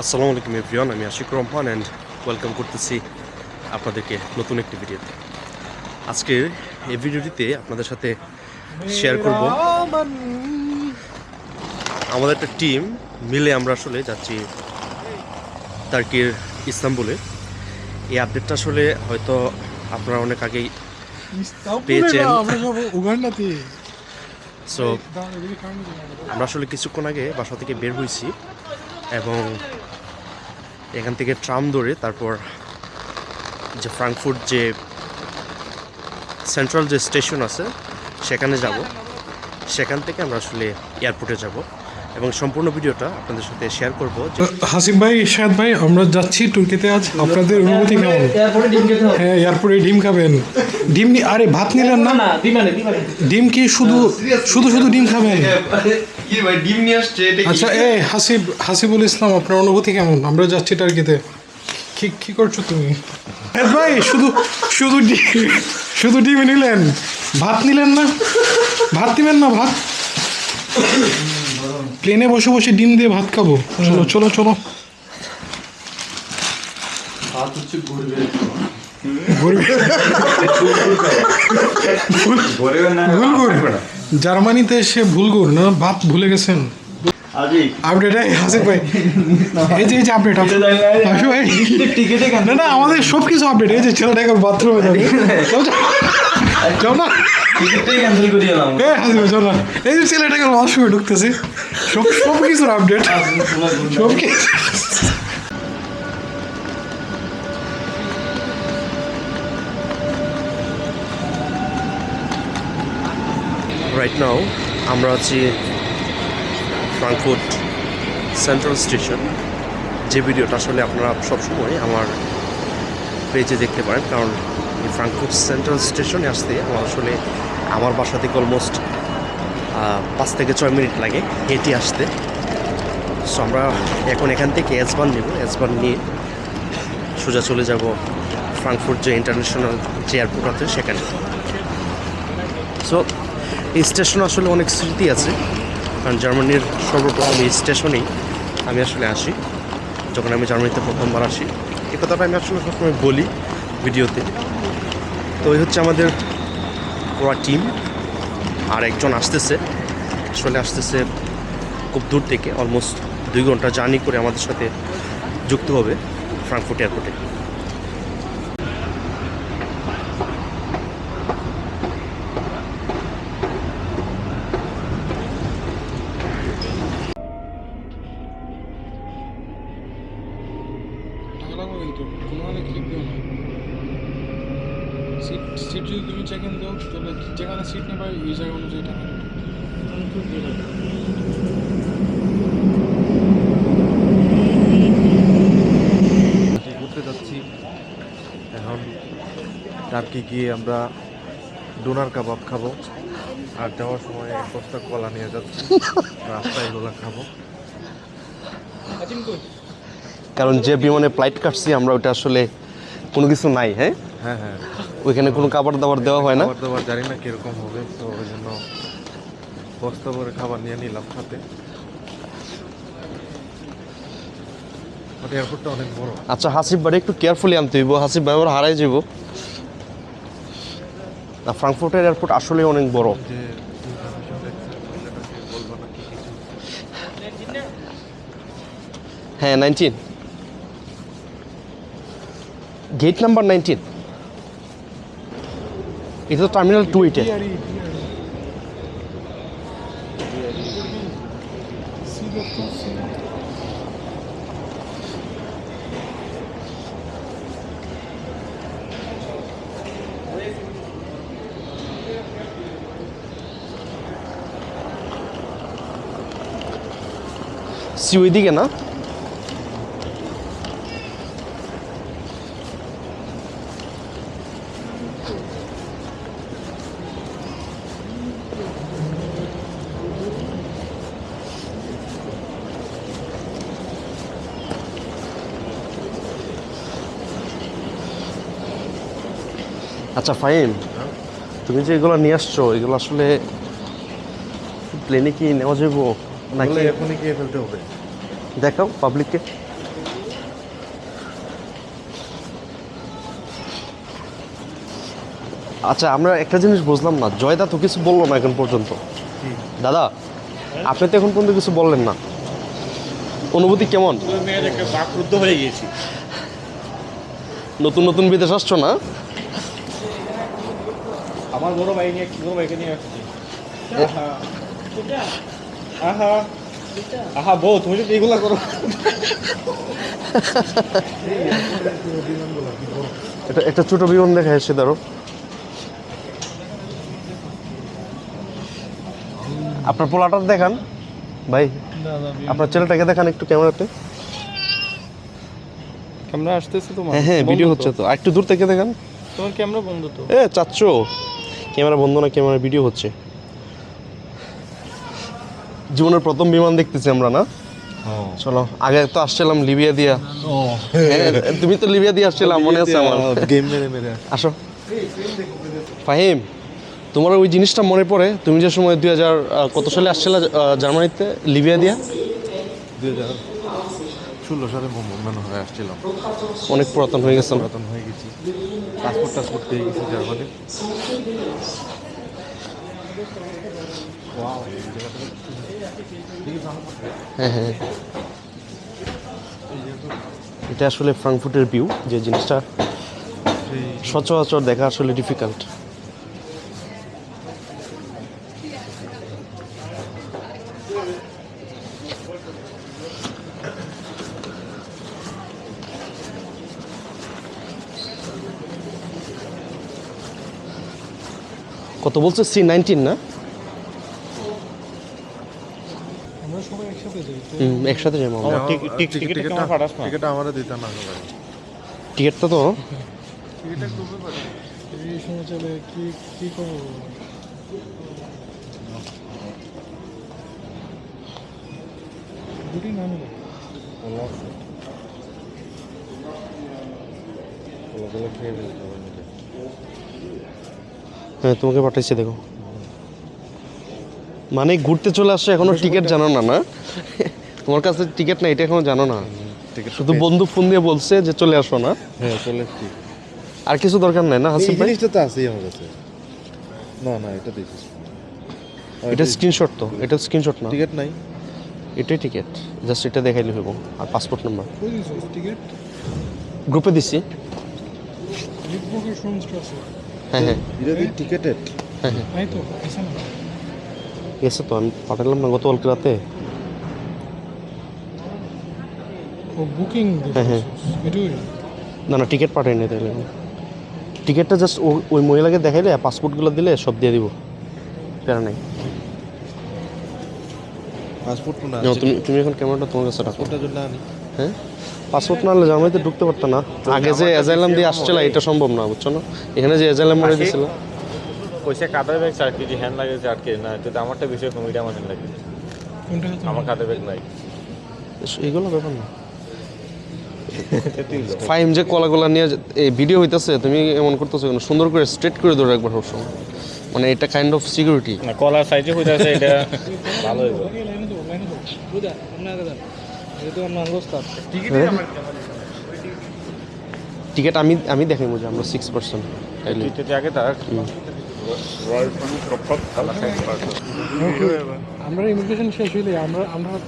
আসসালামু আলাইকুম এভরিওয়ান আমি আশিক রহমান অ্যান্ড ওয়েলকাম করতেছি আপনাদেরকে নতুন একটি ভিডিওতে। আজকের এই ভিডিওটিতে আপনাদের সাথে শেয়ার করব। আমাদের একটা টিম মিলে আমরা আসলে যাচ্ছি টার্কির ইস্তাম্বুলে। এই আপডেটটা আসলে হয়তো আপনারা অনেক আগেই পেয়েছেন। সো আমরা আসলে কিছুক্ষণ আগে বাসা থেকে বের হয়েছি এবং এখান থেকে ট্রাম ধরে তারপর যে ফ্রাঙ্কফুট যে সেন্ট্রাল যে স্টেশন আছে, সেখানে যাব। সেখান থেকে আমরা আসলে এয়ারপোর্টে যাব। এবং সম্পূর্ণ ভিডিওটা আপনাদের সাথে শেয়ার করব। হাসিম ভাই শাহেদ ভাই আমরা যাচ্ছি তুর্কিতে আজ। আপনাদের অনুভূতি কেমন? এয়ারপোর্টে ডিম খেতে হ্যাঁ এয়ারপোর্টে ডিম খাবেন। ডিম নি- আরে ভাত নিলেন না? না ডিম আনে ডিম আনে। ডিম কি শুধু শুধু শুধু ডিম খাবেন? কি ভাই ডিম নিয়ে আসছে এটা কি? আচ্ছা এ হাসিব হাসিবুল ইসলাম আপনার অনুভূতি কেমন? আমরা যাচ্ছি টার্কিতে। কি কি করছ তুমি? ভাই শুধু শুধু ডিম শুধু ডিম নিলেন। ভাত নিলেন না? ভাত দিবেন না ভাত? প্লেনে বসে বসে ডিম দিয়ে ভাত খাব। চলো চলো চলো। না। জার্মানিতে এসে ভুলগুর না? ভাত ভুলে গেছেন। আপডেট ভাই। এই যে এই যে আপডেট ভাই না না আমাদের সব কিছু আপডেট এই যে ছেলেটা বাথরুমে যাবে চল, চল। চল না। এই যে ঢুকতেছে সব সব কিছুর আপডেট সব কিছু রাইট নাও আমরা আছি ফ্রাঙ্কফুট সেন্ট্রাল স্টেশন যে ভিডিওটা আসলে আপনারা সবসময় আমার পেজে দেখতে পারেন কারণ এই ফ্রাঙ্কফুট সেন্ট্রাল স্টেশনে আসতে আমার আসলে আমার বাসা থেকে অলমোস্ট পাঁচ থেকে ছয় মিনিট লাগে হেঁটে আসতে। সো আমরা এখন এখান থেকে এসবান নেব। এসবান নিয়ে সোজা চলে যাব ফ্রাঙ্কফুট যে ইন্টারন্যাশনাল যে এয়ারপোর্ট আছে সেখানে। সো এই স্টেশন আসলে অনেক স্মৃতি আছে। কারণ জার্মানির সর্বপ্রথম এই স্টেশনেই আমি আসলে আসি। যখন আমি জার্মানিতে প্রথমবার আসি এ কথাটা আমি আসলে সবসময় বলি। ভিডিওতে। তো এই হচ্ছে আমাদের পুরা টিম আর একজন আসতেছে, আসলে আসতেছে খুব দূর থেকে অলমোস্ট দুই ঘণ্টা জার্নি করে আমাদের সাথে যুক্ত হবে ফ্রাঙ্কফুট এয়ারপোর্টে টাকা লাগবে কিন্তু কোনো মানে ক্লিপ দিও না সিট সিট যদি তুমি চেক ইন দাও তাহলে যেখানে সিট নেবে এই জায়গা অনুযায়ী টাকা নেবে। ঘুরতে যাচ্ছি এখন টার্কি গিয়ে আমরা ডোনার কাবাব খাব? আর যাওয়ার সময় এক বস্তা কলা নিয়ে যাচ্ছি। রাস্তায় এগুলো খাব। কারণ যে বিমানে ফ্লাইট কাটছি আমরা ওটা আসলে কোনো কিছু নাই হ্যাঁ? হ্যাঁ হ্যাঁ। ওইখানে কোনো খাবার দাবার দেওয়া হয় না। খাবার দাবার জানি না কীরকম হবে তো ওই জন্য বস্তা ভরে খাবার নিয়ে নিলাম সাথে এয়ারপোর্টটা অনেক বড়। আচ্ছা হাসিব বাড়ি একটু কেয়ারফুলি আনতে হইব। হাসিব ভাই আবার হারাই যাব না ফ্রাঙ্কফুর্টের এয়ারপোর্ট আসলে অনেক বড়। হ্যাঁ নাইনটিন গেট নাম্বার নাইনটিন এটা তো টার্মিনাল টু এটা সি ওইদিকে না। আচ্ছা ফাইন তুমি যে এগুলো নিয়ে আসছো, এগুলো আসলে প্লেনে কি নেওয়া যাব নাকি? ফেলতে হবে। দেখাও পাবলিককে আচ্ছা আমরা একটা জিনিস বুঝলাম না। জয়দা তো কিছু বলল না এখন পর্যন্ত। দাদা আপনি তো এখন পর্যন্ত কিছু বললেন না। অনুভূতি কেমন? হয়ে গিয়েছি। নতুন নতুন বিদেশ আসছো না? আমার বড় ভাই নিয়ে বড় ভাইকে নিয়ে আসছি। আহা। আহা। আহা বউ তুমি যদি এগুলা করো। এটা একটা ছোট বিমান দেখা এসে ধরো আপনার পোলাটা দেখান। ভাই আপনার ছেলেটাকে দেখান একটু ক্যামেরাতে। ক্যামেরা আসতেছে তোমার? হ্যাঁ হ্যাঁ ভিডিও হচ্ছে তো। আর একটু দূর থেকে দেখান। তোমার ক্যামেরা বন্ধ তো। এ চাচ্ছো? ক্যামেরা বন্ধ না ক্যামেরা ভিডিও হচ্ছে। জীবনের প্রথম বিমান দেখতেছি আমরা না? চলো আগে তো আসছিলাম লিবিয়া দিয়া। হ্যাঁ, তুমি তো লিবিয়া দিয়ে আসছিলাম মনে আছে আমার? গেম মেরে মেরে। আসো। ফাহিম তোমার ওই জিনিসটা মনে পড়ে? তুমি যে সময় দুই হাজার কত সালে আসছিলা জার্মানিতে? লিবিয়া দিয়া? দুই হাজার ষোলো সালে মনে হয় আসছিলাম। অনেক পুরাতন হয়ে গেছে। পুরাতন হয়ে গেছি। পাসপোর্ট টাসপোর্ট পেয়ে গেছি জার্মানি হ্যাঁ হ্যাঁ। এটা আসলে ফ্রাঙ্কফুটের ভিউ যে জিনিসটা সচরাচর দেখা আসলে ডিফিকাল্ট কত বলছে? সি নাইনটিন না আমরা সবাই একসাথে হুম, একসাথে যাব টিকিট আমারও দিতে না টিকিটটা তো? এই সময় চলে কি কি করব? দুটি নাম হ্যাঁ তোমাকে পাঠাইছি দেখো। মানে ঘুরতে চলে আসছে এখনও টিকিট জানো না না? তোমার কাছে টিকিট না এটা এখনও জানো না। শুধু বন্ধু ফোন দিয়ে বলছে যে চলে আসো না। হ্যাঁ চলে এসছি আর কিছু দরকার নাই না হাসিফ ভাই? জিনিসটা তো আছেই আমার কাছে। না না এটা দিয়েছিস। এটা স্ক্রিনশট তো এটা স্ক্রিনশট না। টিকিট নাই। এটাই টিকিট জাস্ট এটা দেখাইলে হইব আর পাসপোর্ট নাম্বার কই দিছিস টিকিট গ্রুপে দিছি। হ্যাঁ হ্যাঁ। টিকেটেড হ্যাঁ হ্যাঁ। তাই তো আছে না। গেছে তো আমি পাঠালাম না গতকালকে রাতে ও বুকিং হ্যাঁ, হ্যাঁ। না না টিকিট পাঠাই নাই তাহলে টিকিটটা জাস্ট ওই মহিলাকে দেখাইলে পাসপোর্টগুলো দিলে সব দিয়ে দিব। প্যারা নাই। পাসপোর্ট না তুমি তুমি এখন ক্যামেরাটা তোমার কাছে রাখো। হ্যাঁ? পাসপোর্ট না হলে জামাইতে ঢুকতে পারতো না। আগে যে এজাইলাম দিয়ে আসছিল এটা সম্ভব না বুঝছ না? এখানে যে এজাইলাম মারে দিয়েছিল কইছে কাদার ব্যাগ চার কেজি হ্যান্ড লাগে চার কেজি না তো আমারটা বেশি আমার হ্যান্ড লাগে। আমার কাদার ব্যাগ নাই। এগুলো ব্যাপার না। ফাইম যে কলা কলা নিয়ে এই ভিডিও হইতাছে তুমি এমন করতেছো কেন? সুন্দর করে স্ট্রেট করে ধরে একবার সবসময়। মানে এটা কাইন্ড অফ সিকিউরিটি না কলার সাইজে যাচ্ছে এটা ভালো হইব। বুঝা টিকিট আমি আমি দেখাই মজা আমরা সিক্স পার্সেন্ট আমরা ইমিগ্রেশন শেষ হইলে আমরা আমরা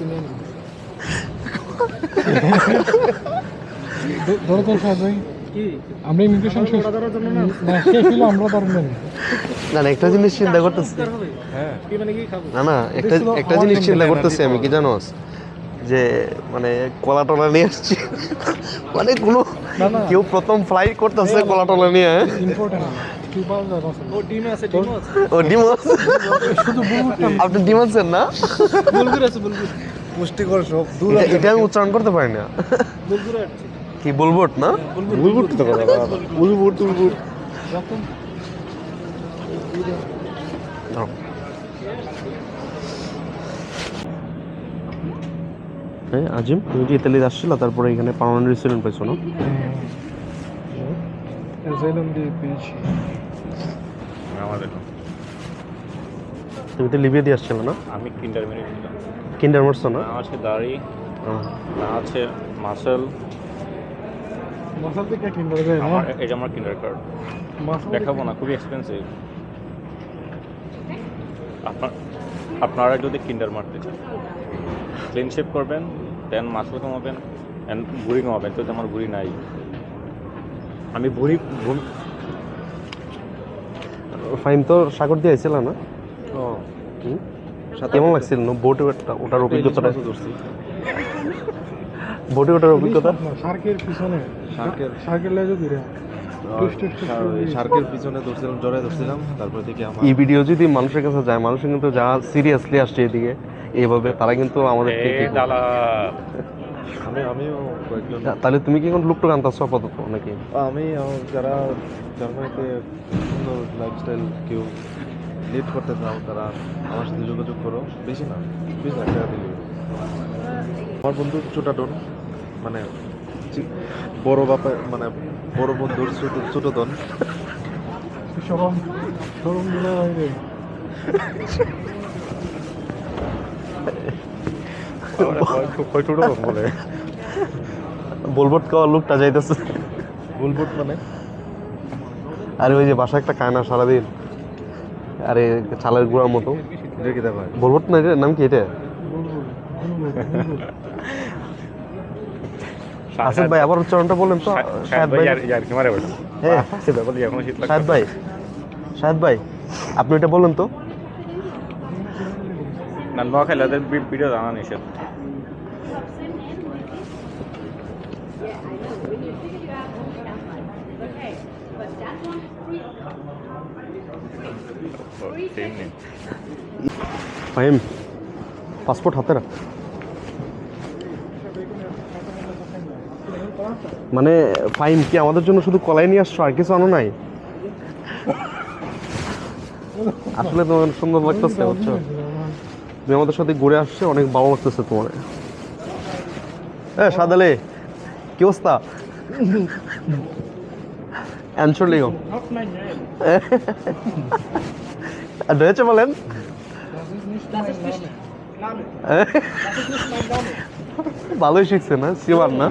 হাতে নিয়ে নিব ধরো তো সাহেব ভাই আমরা ইমিগ্রেশন শেষ না? শেষ হইলে আমরা তার না। না একটা জিনিস চিন্তা করতেছি। না না একটা একটা জিনিস চিন্তা করতেছি আমি কি জানো? যে মানে কলা টলা নিয়ে আসছি। মানে কোনো। কেউ প্রথম ফ্লাইট করতেছে কলা টলা নিয়ে। হ্যাঁ? ও ডিম আছে আপনি ডিম আছেন না? পুষ্টিকর সব। এটা- আমি উচ্চারণ করতে পারি না। কি বুলবুট না? বুলবুট তো করা বুলবুট বুলবুট। হ্যাঁ আজিম তুমি যে ইতালিতে আসছিল? তারপরে এখানে পার্মানেন্ট রেসিডেন্ট পাইছো না? অ্যাসাইলাম দিয়ে পেয়েছি। তুমি তো লিবিয়া দিয়ে আসছিল না? আমি কিন্ডার মেরে কিন্ডার মারছো না না আছে দাড়ি না আছে মাসেল মাসাল থেকে কিনতে হবে আমার এই যে আমার কিন্ডার কার্ড দেখাবো না খুবই এক্সপেন্সিভ আপনার আপনারা যদি কিন্ডার মারতে চান ক্লিন শেপ করবেন দেন মাসল কমাবেন অ্যান্ড ভুড়ি কমাবেন তো আমার ভুড়ি নাই। আমি ভুড়ি ফাইম তো সাগর দিয়ে আইছিল না? ও? কেমন লাগছিল? না বোটে ওটা- ওটার অভিজ্ঞতাটা? বোটে ওটার অভিজ্ঞতা? শার্কের পিছনে। শার্কের শার্কের লেজও দিরে টুস টুস টুস করে দিয়েছে। শার্কের পিছনে ধরছিলাম জড়াই ধরছিলাম তারপর থেকে আমার এই ভিডিও যদি মানুষের কাছে যায় মানুষ কিন্তু যা সিরিয়াসলি আসছে এদিকে এইভাবে তারা কিন্তু আমাদের আমি আমিও কয়েকজন তাহলে তুমি কি এখন লুকটুক আনতেছো আপাতত নাকি? আমি যারা জার্মানিতে সুন্দর লাইফস্টাইল কেউ লিড করতে চাও তারা আমার সাথে যোগাযোগ করো। বেশি না বিশ লাখ টাকা দিলে আমার বন্ধু ছোটা ডন মানে বড় বাপা মানে বড় বন্ধুর ছোট ছোট দন সরম সরম দিলে বলে। বলবট খাওয়ার লুকটা যাইতেছে। বুলবুট মানে? আরে ওই যে বাসা একটা কায়না সারাদিন। আরে চালের গুঁড়ার মতো। বলবট না নাম কি এটা? আসিফ ভাই আবার উচ্চারণটা বললেন তো? শাহেদ ভাই কি মারে বসে হ্যাঁ। বলি এখন শীত শাহেদ ভাই। শাহেদ ভাই আপনি এটা বললেন তো। না নোয়াখালীদের ভিডিও জানা নিষেধ। ফাহিম পাসপোর্ট হাতে রাখ। মানে ফাইম কি? আমাদের জন্য শুধু কলাই নিয়ে আসছো? আর কিছু আনো নাই? আসলে তোমার সুন্দর লাগতেছে বুঝছ? তুমি আমাদের সাথে ঘুরে আসছে অনেক ভালো লাগতেছে তোমার। হ্যাঁ সাদালে কি অবস্থা? Entschuldigung. Deutsche বলেন? ভালোই শিখছে না শিওর না?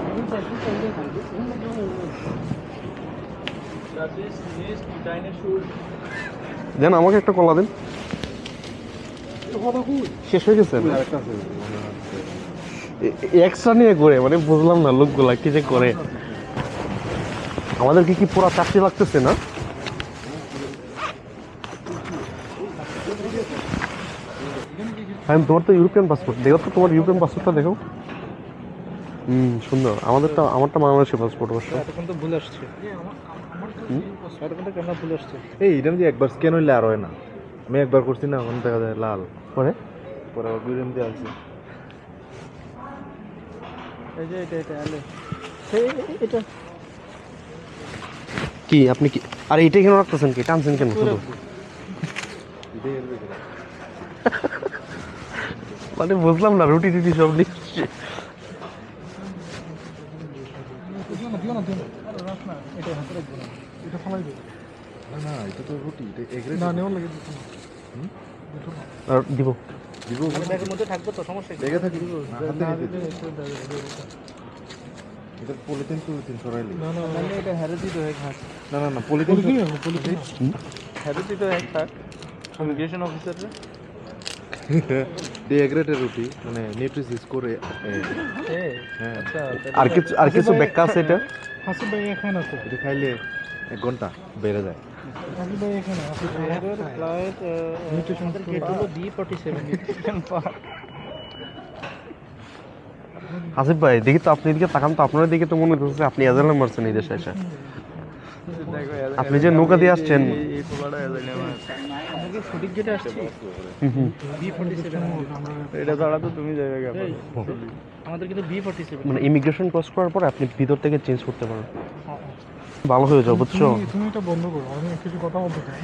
দেন আমাকে একটা কলা দিন। শেষ হয়ে গেছে? এক্সট্রা নিয়ে করে মানে বুঝলাম না লোকগুলা কি যে করে। আমাদেরকে কি পুরো চাকরি লাগতেছে না? হ্যাঁ তোমার তো ইউরোপিয়ান পাসপোর্ট দেখো তো তোমার ইউরোপিয়ান পাসপোর্টটা দেখো। হুম সুন্দর। আমাদেরটা আমারটা বাংলাদেশি পাসপোর্ট অবশ্য। এতক্ষণ তো ভুল আসছে। এতক্ষণ তো ক্যামেরা ভুল আসছে? এই এটা যে একবার স্ক্যান হইলে আর হয় না। আমি একবার করছি না ওখানে দেখা যায় লাল। পরে? পরে আবার বিরিয়ানি দিয়ে আছে এই যে এটা এটা আলে। এটা। কি আপনি কি আরে এইটাই কেন রাখতেছেন কি? টানছেন কেন? শুধু। মানে বুঝলাম না রুটি টুটি সব নিয়ে আসছে। দিও না না না আরে এটা হাতে রাখব না এটা ফলাই দেবো। না এটা তো রুটি এটা না নেওয়ার লাগে দিচ্ছি না দিব থাকবে তো সমস্যা হাতে এটা পলিথিন পলিথিন সরাইলি না না মানে এটা হ্যারেজি তো এক হাত। না না না পলিথিন পলিথিন হ্যারেজি তো এক থাক ইমিগ্রেশন অফিসার ডিএগ্রেটেড রুটি মানে করে এ, হ্যাঁ। আচ্ছা আর কিছু আর কিছু ব্যাখ্যা আছে এটা? হাসিব ভাই এখানে আছে। এটা খাইলে এক ঘণ্টা বেড়ে যায়। হাসিব ভাই এখানে হাসিব ভাই ফ্লাইট Nutrition গেট হলো D forty seven nutrition park Asif ভাই দেখি তো আপনি এদিকে তাকান তো আপনার দিকে তো মনে হচ্ছে আপনি এজাল মারছেন এই দেশে এসে। আপনি যে নৌকা দিয়ে আসছেন এই পোলাটা সঠিক গেটে আসছি? হুম হুম। B forty seven. এটা ছাড়া তো তুমি যাবে আমাদের কিন্তু বি ফর্টি সেভেন। মানে ইমিগ্রেশন ক্রস করার পর আপনি ভিতর থেকে চেঞ্জ করতে পারেন ভালো হয়ে যাও বুঝছ? তুমি- তুমি এটা বন্ধ করো আমি কিছু কথা বলতে চাই।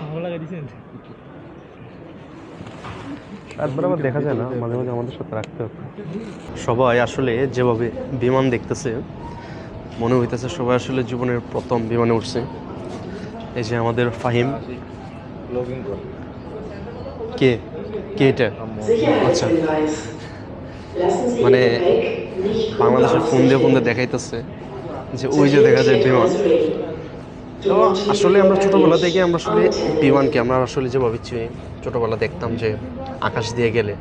ভালো লাগে দিছেন আবার দেখা যায় না, মাঝে মাঝে আমাদের সাথে রাখতে হবে সবাই আসলে যেভাবে বিমান দেখতেছে, মনে হইতেছে সবাই আসলে জীবনের প্রথম বিমানে উঠছে। এই যে আমাদের ফাহিম। কে? কে এটা? আচ্ছা। মানে বাংলাদেশের ফোন দিয়ে ফোন দিয়ে দেখাইতেছে যে ওই যে দেখা যায় বিমান। তো আসলে আমরা ছোটোবেলা থেকে আমরা আসলে বিমানকে আমরা আসলে যেভাবে চিনি ছোটবেলা দেখতাম যে আকাশ দিয়ে গেলে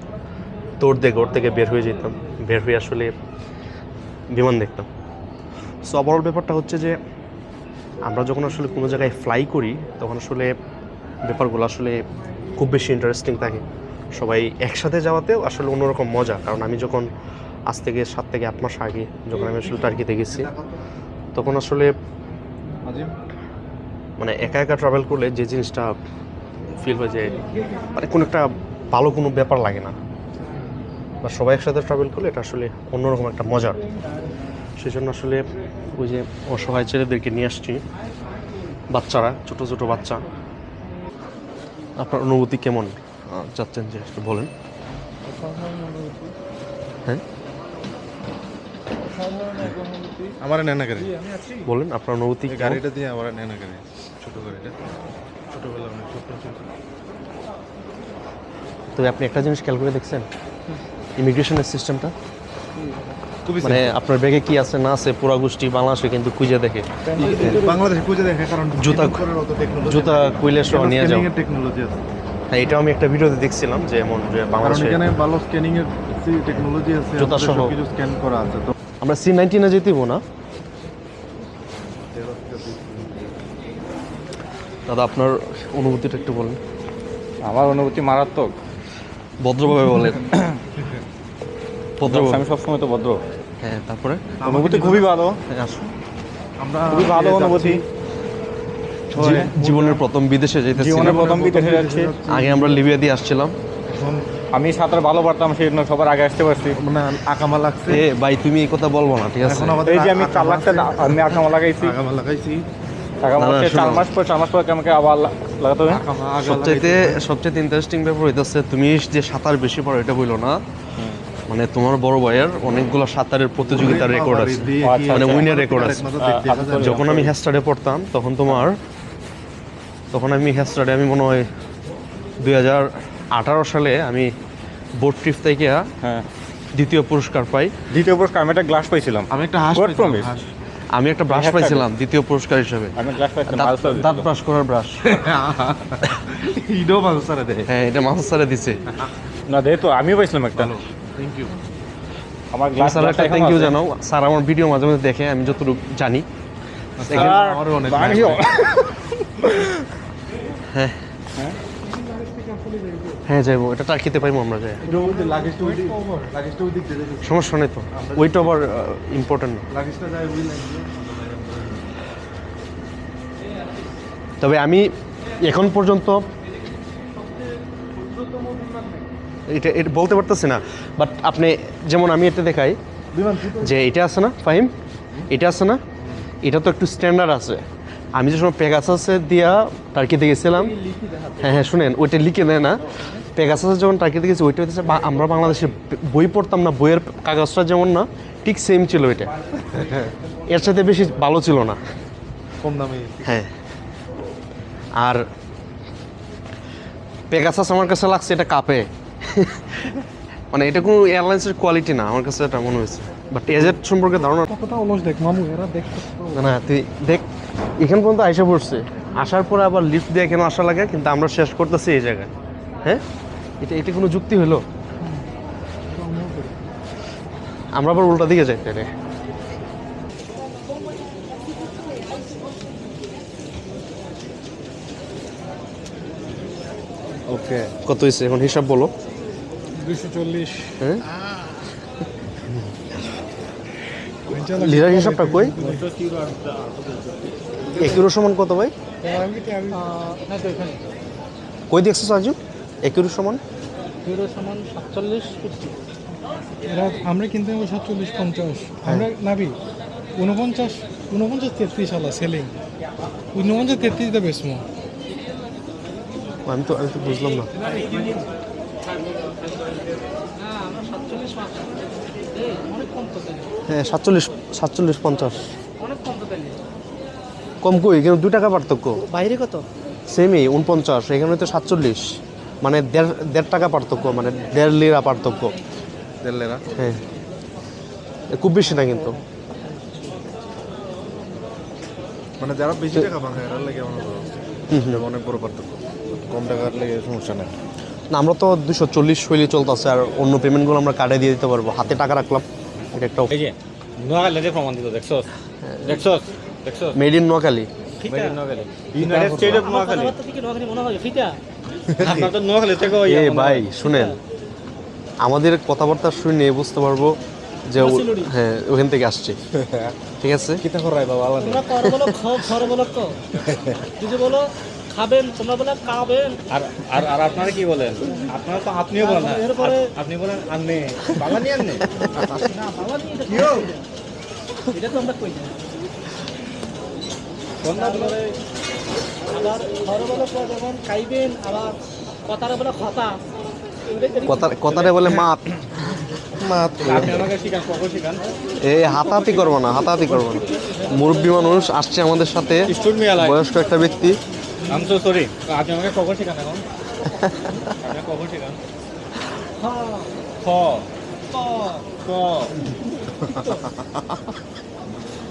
তোর দিয়ে ঘর থেকে বের হয়ে যেতাম। বের হয়ে আসলে বিমান দেখতাম। সো ওভারঅল ব্যাপারটা হচ্ছে যে আমরা যখন আসলে কোনো জায়গায় ফ্লাই করি তখন আসলে ব্যাপারগুলো আসলে খুব বেশি ইন্টারেস্টিং থাকে। সবাই একসাথে যাওয়াতেও আসলে অন্যরকম মজা। কারণ আমি যখন আজ থেকে সাত থেকে আট মাস আগে যখন আমি আসলে টার্কিতে গেছি তখন আসলে মানে একা একা ট্রাভেল করলে যে জিনিসটা ফিল হয়ে যায় মানে কোনো একটা ভালো কোনো ব্যাপার লাগে না। বা সবাই একসাথে ট্রাভেল করলে এটা আসলে অন্যরকম একটা মজার সেই জন্য আসলে ওই যে অসহায় ছেলেদেরকে নিয়ে আসছি বাচ্চারা ছোট ছোট বাচ্চা। আপনার অনুভূতি কেমন? চাচ্ছেন যে একটু বলেন। হ্যাঁ? আমার নেনা গাড়ি। বলেন আপনার অনুভূতি গাড়িটা দিয়ে আমার নেনা গাড়ি। ছোট গাড়িটা। ছোটবেলা অনেক ছোট ছিল। তবে আপনি একটা জিনিস খেয়াল করে দেখছেন? ইমিগ্রেশনের সিস্টেমটা? মানে আপনার ব্যাগে কি আছে না আছে পুরা গোষ্ঠী বাংলাদেশে কিন্তু খুঁজে দেখে। বাংলাদেশে খুঁজে দেখে কারণ জুতা জুতা কুইলে সহ নিয়ে যাও। টেকনোলজি আছে। হ্যাঁ এটাও আমি একটা ভিডিওতে দেখছিলাম যে এমন যে বাংলাদেশে এখানে ভালো স্ক্যানিং এর টেকনোলজি আছে জুতা সহ। সবকিছু স্ক্যান করা আছে তো আমরা সি নাইনটিনে যেতেইব না। দাদা আপনার অনুভূতিটা একটু বলেন। আমার অনুভূতি মারাত্মক। ভদ্রভাবে বলেন। ভদ্রভাবে। আমি সবসময় তো ভদ্র। হ্যাঁ তারপরে? অনুভূতি খুবই ভালো। হ্যাঁ, আসুন। আমরা খুবই ভালো অনুভূতি। জীবনের প্রথম বিদেশে যেতেছি জীবনের প্রথম বিদেশে যাচ্ছি। আগে আমরা লিবিয়া দিয়ে আসছিলাম আমি সাঁতার ভালো পারতাম সেই জন্য সবার আগে আসতে পারছি। মানে আকামা লাগছে। এ ভাই তুমি এই কথা বলব না ঠিক আছে? এই যে আমি চার লাখ আমি আকামা লাগাইছি। আকামা লাগাইছি। না, না, চার মাস পর চার মাস পর আমাকে আবার লাগাতে হবে? সবচাইতে সবচেয়ে ইন্টারেস্টিং ব্যাপার হইতেছে তুমি যে সাঁতার বেশি পারো এটা বইলো না। মানে তোমার বড় ভাইয়ের অনেকগুলো সাঁতারের প্রতিযোগিতার রেকর্ড আছে। আচ্ছা, মানে আচ্ছা। উইনের রেকর্ড আছে। যখন আমি হ্যাস্টারে পড়তাম তখন তোমার তখন আমি হ্যাস্টারে আমি মনে হয় দুই হাজার আঠারো সালে আমি বোর্ড ট্রিপ থেকে হ্যাঁ। দ্বিতীয় পুরস্কার পাই। দ্বিতীয় পুরস্কার আমি একটা গ্লাস পাইছিলাম। আমি একটা হাঁস. হাঁস। আমি একটা ব্রাশ হ্যাঁ, পাইছিলাম দ্বিতীয় পুরস্কার হিসেবে। দাঁত- ব্রাশ করার ব্রাশ ইডো মানুষ সারা দেয় হ্যাঁ এটা মাথা সারে দিছে। না দে তো আমিও পাইছিলাম একটা। থ্যাংক ইউ আমার গ্লাস স্যার একটা থ্যাংক ইউ জানাও। স্যার আমার ভিডিও মাঝে মাঝে দেখে আমি যতটুকু জানি। আমারও অনেক হ্যাঁ যাইবো। এটা টার্কিতে পাইবো আমরা যাই। সমস্যা নেই তো। ওইটা আবার ইম্পর্টেন্ট না। তবে আমি এখন পর্যন্ত এটা এটা বলতে পারতেছি না। বাট আপনি যেমন আমি এটা দেখাই যে এটা আছে না ফাহিম? এটা আছে না? এটা তো একটু স্ট্যান্ডার্ড আছে। আমি যে সময় পেগাসাসে দিয়া টার্কিতে গেছিলাম হ্যাঁ হ্যাঁ শুনেন ওইটা লিখে দেয় না। পেগাসাসে যখন টার্কিতে গেছি ওইটা হচ্ছে আমরা বাংলাদেশে বই পড়তাম না বইয়ের কাগজটা যেমন না ঠিক সেম ছিল এটা এর সাথে বেশি ভালো ছিল না। কম দামে। হ্যাঁ। আর পেগাসাস আমার কাছে লাগছে এটা কাপে। মানে এটা কোনো এয়ারলাইন্সের কোয়ালিটি না আমার কাছে এটা মনে হয়েছে। বাট এজেট সম্পর্কে ধারণা কতটা অলস দেখ মামু এরা দেখতে না না তুই দেখ এখান পর্যন্ত আইসা পড়ছে। আসার পরে আবার লিফট দিয়ে কেন আসা লাগে কিন্তু আমরা শেষ করতেছি এই জায়গায়। হ্যাঁ? এটা এটা কোনো যুক্তি হলো? আমরা আবার উল্টা দিকে যাইতে রে ওকে কত হয়েছে এখন হিসাব বলো। দুইশো চল্লিশ। হ্যাঁ? লিরার হিসাবটা কই? এক সমান কত ভাই? কই দেখছ সাজু এক সমান হিরো সমান সাতচল্লিশ এরা আমরা কিনতে নেব সাতচল্লিশ পঞ্চাশ। আমরা নাবি উনপঞ্চাশ উনপঞ্চাশ তেত্রিশ আলা সেলিং উনপঞ্চাশ তেত্রিশ দা বেসমো আমি তো আমি তো বুঝলাম না। হ্যাঁ সাতচল্লিশ সাতচল্লিশ পঞ্চাশ। অনেক কম তো কম কই? এখানে দু টাকা পার্থক্য। বাইরে কত? সেমই উনপঞ্চাশ এখানে তো সাতচল্লিশ। মানে দেড় দেড় টাকা পার্থক্য মানে দেড় লিরা পার্থক্য। দেড় লেরা? হ্যাঁ। খুব বেশি না কিন্তু। মানে যারা বেশি টাকা পায় এরা লাগে মনে অনেক বড় পার্থক্য। কম টাকার লেগে সমস্যা নেই। না আমরা তো দুশো চল্লিশ শৈলী চলতেছে আর অন্য পেমেন্টগুলো আমরা কার্ডে দিয়ে দিতে পারব। হাতে টাকা রাখলাম এটা একটা এই যে নোয়াখালীতে প্রমাণ দিত দেখছস? দেখছস দেখছস? Made in Noakhali. Made in Noakhali. United state of Noakhali. থেকে নোয়াখালী মনে হয় ফিতা। আপনার তো নোয়াখালী থেকে ওই এ ভাই শুনেন আমাদের কথাবার্তা শুনে বুঝতে পারব যে ও- হ্যাঁ ওখান থেকে আসছে। ঠিক আছে? কিতা করাই বাবা তোমরা কর বলো খর বলো ক যদি বলো খাবেন তোমরা বলে খাবেন আর আর আর আপনারা কি বলেন? আপনারা তো আপনিও বলেন আপনি বলেন আন্নে। আন্নে? না বাবা নিয়ে এটা এটা তো আমরা কই না তারপরে আবার খর যেমন খাইবেন আবার কথারে বলে কথা কথাটা বলে মাত। শিখান এই হাতাহাতি করব না হাতাহাতি করব না। মুরব্বী মানুষ আসছে আমাদের সাথে বয়স্ক একটা ব্যক্তি। আম সো সরি আপনি আমাকে কখন শিখান এখন। কখন শিখান। খ। ক।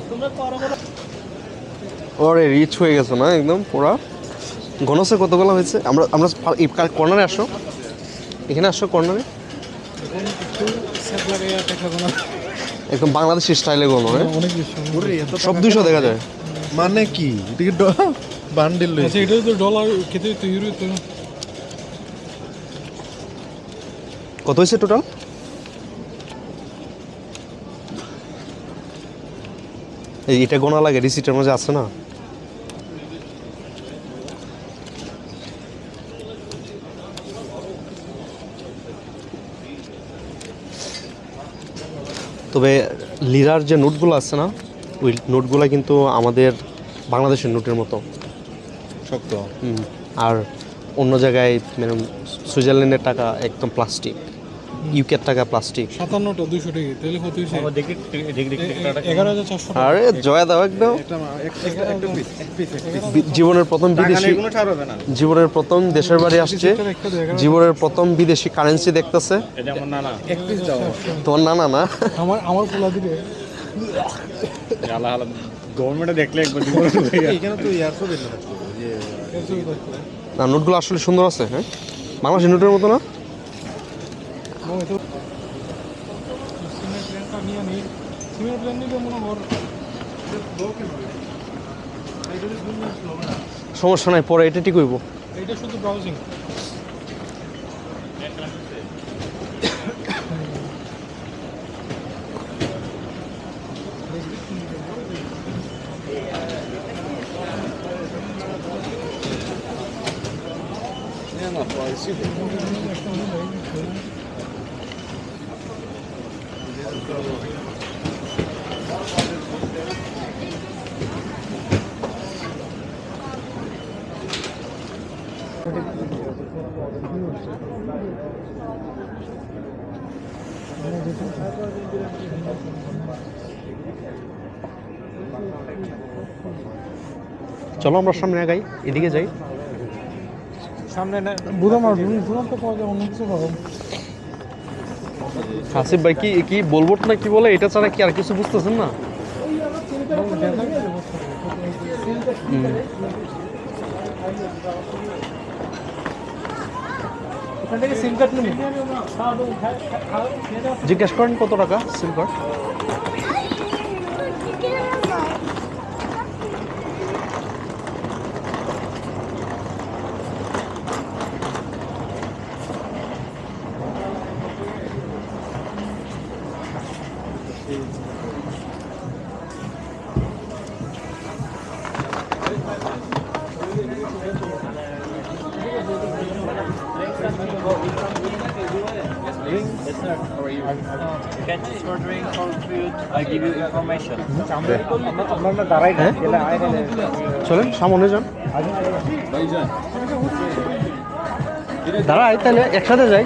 তোমরা বলো ওরে রিচ হয়ে গেছে না একদম পুরা? ঘনসে কতগুলো হয়েছে? আমরা আমরা কর্নারে আসো। এখানে আসো কর্নারে। একদম বাংলাদেশি স্টাইলে গনো হ্যাঁ? সব দুইশো দেখা যায়। মানে কি? এদিকে বান্ডিল আচ্ছা এটা তো ডলার খেতে তো ইউরো তো। কত হয়েছে টোটাল এই এটা গোনা লাগে রিসিটের মধ্যে আছে না? তবে লিরার যে নোটগুলো আছে না ওই নোটগুলো কিন্তু আমাদের বাংলাদেশের নোটের মতো। শক্ত। আর অন্য জায়গায় মানে সুইজারল্যান্ডের টাকা একদম প্লাস্টিক ইউকের টাকা প্লাস্টিক সাতান্নটা দুশো টাকা। তাহলে কত হয়েছে? এগারো হাজার চারশো আরে জয়া দাও একদম। একটা পিস এক পিস এক পিস বি- জীবনের প্রথম বিদেশি জীবনের প্রথম দেশের বাড়ি আসছে। জীবনের প্রথম বিদেশি কারেন্সি দেখতেছে। এটা আমার নানা। না না না? আমার আমার পোলা গভর্নমেন্টে দেখলে একবার। এখানে তো যে না নোটগুলো আসলে সুন্দর আছে হ্যাঁ? বাংলাদেশের নোটের মতো না? সিমের প্ল্যানটা নিয়ে নিই। সিমের প্ল্যান নিলে মনে হয় সমস্যা নাই পরে এটা ঠিক হইব। এটা শুধু ব্রাউজিং চলো আমরা সামনে আগাই এদিকে যাই। সামনে তো পাওয়া যায় অন্য কিছু পাবো হাসিফ ভাই কি কি বলব না কি বলে? এটা ছাড়া কি আর কিছু বুঝতেছেন না? ওখান থেকে সিম কার্ড নিবি জিজ্ঞেস করেন কত টাকা সিম কার্ড? হ্যাঁ? চলেন, সামনে যান। দাঁড়াই তাহলে একসাথে যাই।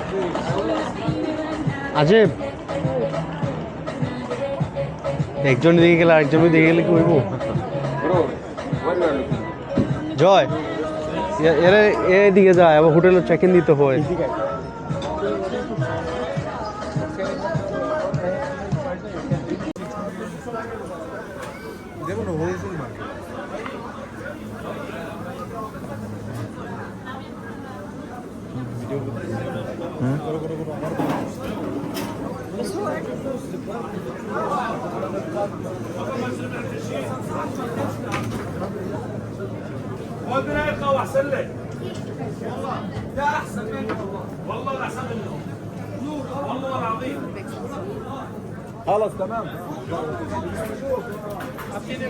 আজে একজন দিকে গেলে আরেকজন দিকে গেলে কি হইব? জয়। এরা এদিকে যায়, আবার হোটেলে চেক ইন দিতে হয়। بالله والله ده أحسن منك والله والله أحسن نور والله العظيم. خلاص تمام. أبتدي